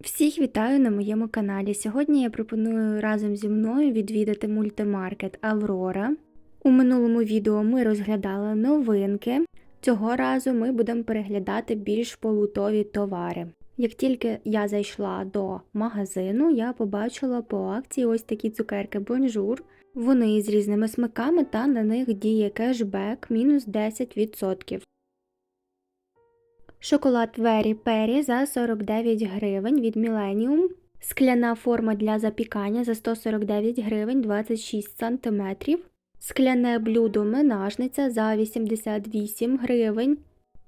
Всіх вітаю на моєму каналі. Сьогодні я пропоную разом зі мною відвідати мультимаркет Аврора. У минулому відео ми розглядали новинки. Цього разу ми будемо переглядати більш полутові товари. Як тільки я зайшла до магазину, я побачила по акції ось такі цукерки Бонжур. Вони з різними смаками та на них діє кешбек мінус 10%. Шоколад Вері Пері за 49 гривень від Millennium. Скляна форма для запікання за 149 гривень 26 см. Скляне блюдо менажниця за 88 гривень.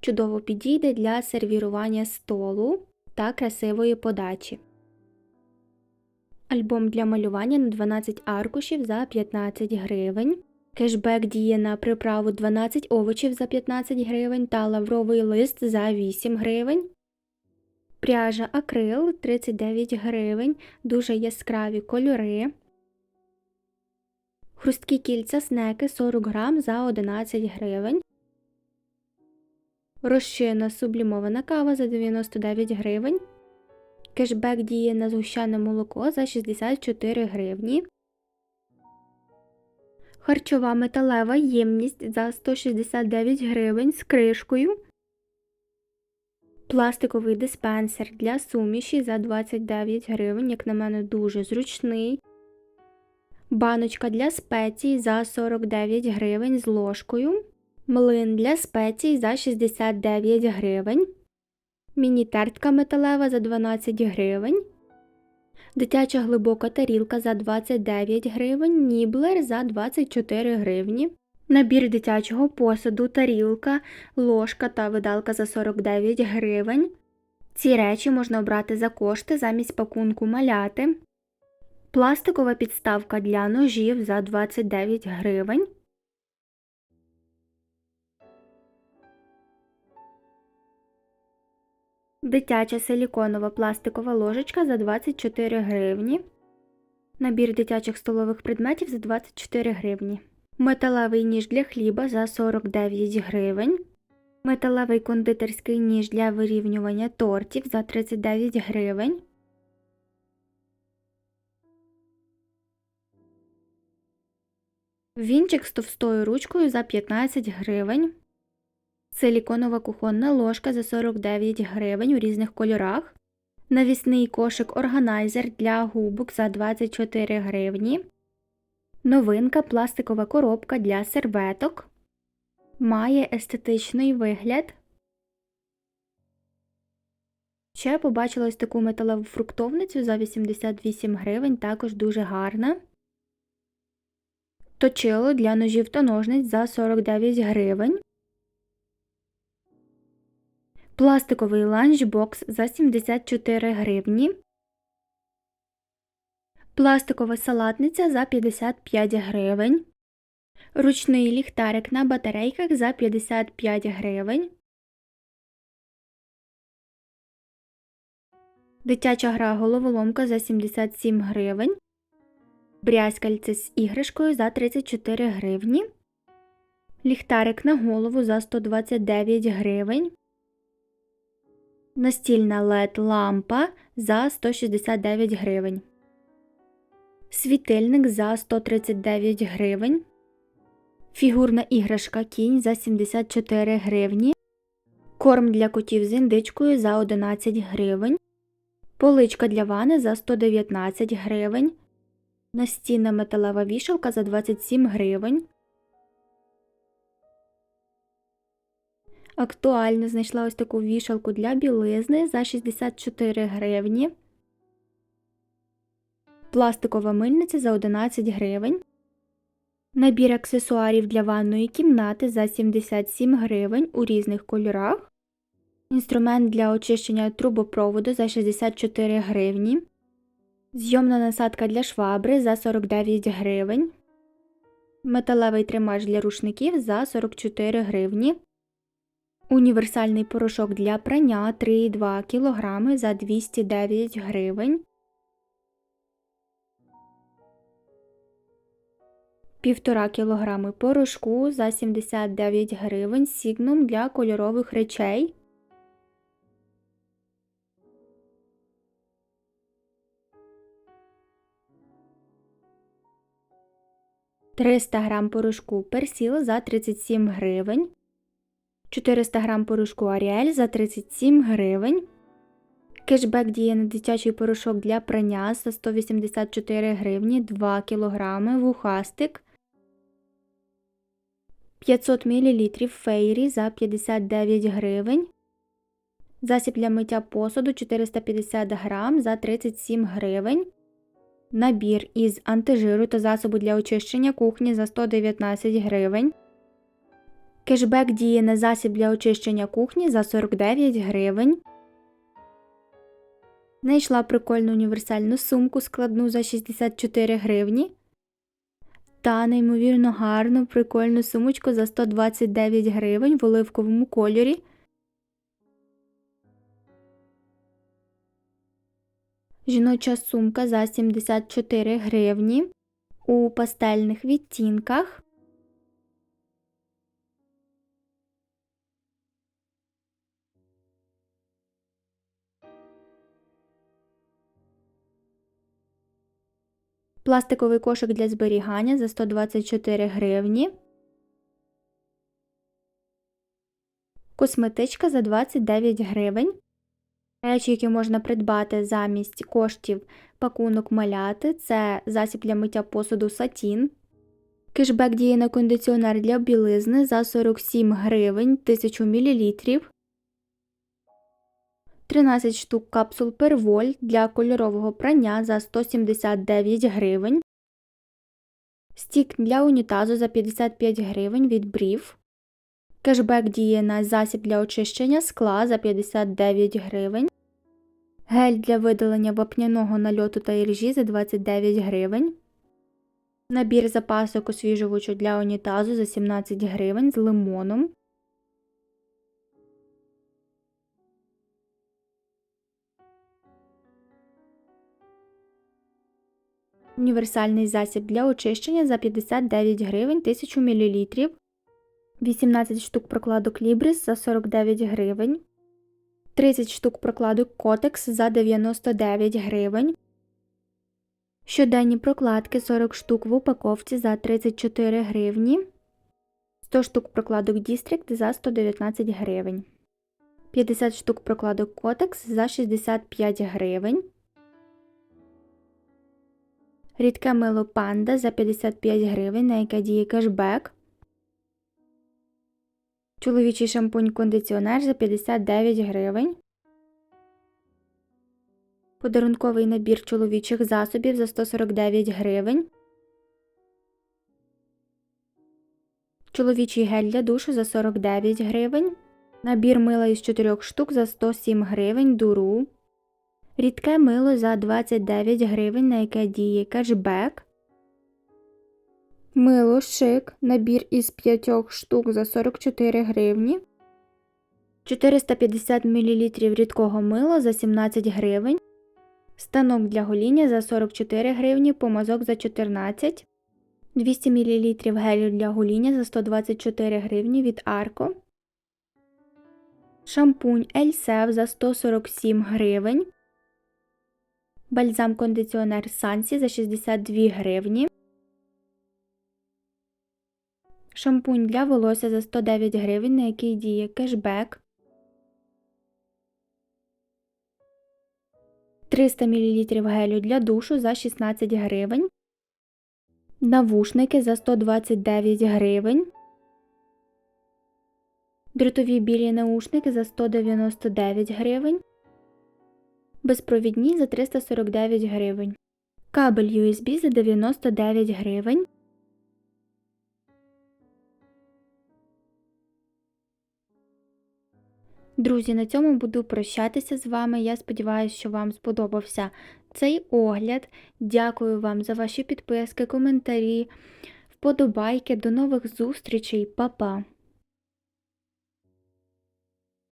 Чудово підійде для сервірування столу та красивої подачі. Альбом для малювання на 12 аркушів за 15 гривень. Кешбек діє на приправу 12 овочів за 15 гривень та лавровий лист за 8 гривень. Пряжа акрил 39 гривень, дуже яскраві кольори. Хрусткі кільця снеки 40 грам за 11 гривень. Розчинна сублімована кава за 99 гривень. Кешбек діє на згущене молоко за 64 гривні. Харчова металева ємність за 169 гривень з кришкою. Пластиковий диспенсер для суміші за 29 гривень, як на мене, дуже зручний. Баночка для спецій за 49 гривень з ложкою. Млин для спецій за 69 гривень. Міні-тертка металева за 12 гривень. Дитяча глибока тарілка за 29 гривень, ніблер за 24 гривні. Набір дитячого посуду, тарілка, ложка та видалка за 49 гривень. Ці речі можна обрати за кошти замість пакунку маляти. Пластикова підставка для ножів за 29 гривень. Дитяча силіконова пластикова ложечка за 24 гривні. Набір дитячих столових предметів за 24 гривні. Металевий ніж для хліба за 49 гривень. Металевий кондитерський ніж для вирівнювання тортів за 39 гривень. Вінчик з товстою ручкою за 15 гривень. Силіконова кухонна ложка за 49 гривень у різних кольорах. Навісний кошик органайзер для губок за 24 гривні. Новинка пластикова коробка для серветок. Має естетичний вигляд. Ще побачила ось таку металеву фруктовницю за 88 гривень, також дуже гарна. Точило для ножів та ножниць за 49 гривень. Пластиковий ланчбокс за 74 гривні. Пластикова салатниця за 55 гривень. Ручний ліхтарик на батарейках за 55 гривень. Дитяча гра головоломка за 77 гривень. Брязкальце з іграшкою за 34 гривні. Ліхтарик на голову за 129 гривень. Настільна LED лампа за 169 гривень. Світильник за 139 гривень. Фігурна іграшка кінь за 74 гривні. Корм для котів з індичкою за 11 гривень. Поличка для вани за 119 гривень. Настінна металева вішалка за 27 гривень. Актуально знайшла ось таку вішалку для білизни за 64 гривні. Пластикова мильниця за 11 гривень. Набір аксесуарів для ванної кімнати за 77 гривень у різних кольорах. Інструмент для очищення трубопроводу за 64 гривні. Зйомна насадка для швабри за 49 гривень. Металевий тримач для рушників за 44 гривні. Універсальний порошок для прання 3,2 кг за 209 гривень. Півтора кілограми порошку за 79 гривень сігнум для кольорових речей. Триста грам порошку персіл за 37 гривень. 400 г порошку Аріель за 37 гривень. Кешбек діє на дитячий порошок для прання за 184 гривні 2 кг вухастик. 500 мл фейрі за 59 гривень. Засіб для миття посуду 450 грам за 37 гривень. Набір із антижиру та засобу для очищення кухні за 119 гривень. Кешбек діє на засіб для очищення кухні за 49 гривень. Знайшла прикольну універсальну сумку складну за 64 гривні. Та неймовірно гарну прикольну сумочку за 129 гривень в оливковому кольорі. Жіноча сумка за 74 гривні у пастельних відтінках. Пластиковий кошик для зберігання за 124 гривні. Косметичка за 29 гривень. Речі, які можна придбати замість коштів пакунок маляти, це засіб для миття посуду сатін. Кешбек діє на кондиціонер для білизни за 47 гривень 1000 мл. 13 штук капсул перволь для кольорового прання за 179 гривень. Стік для унітазу за 55 гривень від брів. Кешбек діє на засіб для очищення скла за 59 гривень. Гель для видалення вапняного нальоту та іржі за 29 гривень. Набір запасок освіжувачу для унітазу за 17 гривень з лимоном. Універсальний засіб для очищення за 59 гривень 1000 мл. 18 штук прокладок Libris за 49 гривень. 30 штук прокладок Котекс за 99 гривень. Щоденні прокладки 40 штук в упаковці за 34 гривні. 100 штук прокладок District за 119 гривень. 50 штук прокладок Котекс за 65 гривень. Рідке мило панда за 55 гривень, на яке діє кешбек. Чоловічий шампунь-кондиціонер за 59 гривень. Подарунковий набір чоловічих засобів за 149 гривень. Чоловічий гель для душу за 49 гривень. Набір мила із 4 штук за 107 гривень дуру. Рідке мило за 29 гривень, на яке діє кешбек. Мило шик, набір із 5 штук за 44 гривні. 450 мл рідкого мила за 17 гривень. Станок для гоління за 44 гривні, помазок за 14 200 мл гелю для гоління за 124 гривні від Арко. Шампунь Ельсев за 147 гривень. Бальзам кондиціонер Сансі за 62 гривні. Шампунь для волосся за 109 гривень, на який діє кешбек. 300 мл гелю для душу за 16 гривень. Навушники за 129 гривень. Дротові білі наушники за 199 гривень. Безпровідні за 349 гривень. Кабель USB за 99 гривень. Друзі, на цьому буду прощатися з вами. Я сподіваюся, що вам сподобався цей огляд. Дякую вам за ваші підписки, коментарі, вподобайки. До нових зустрічей, Па-па!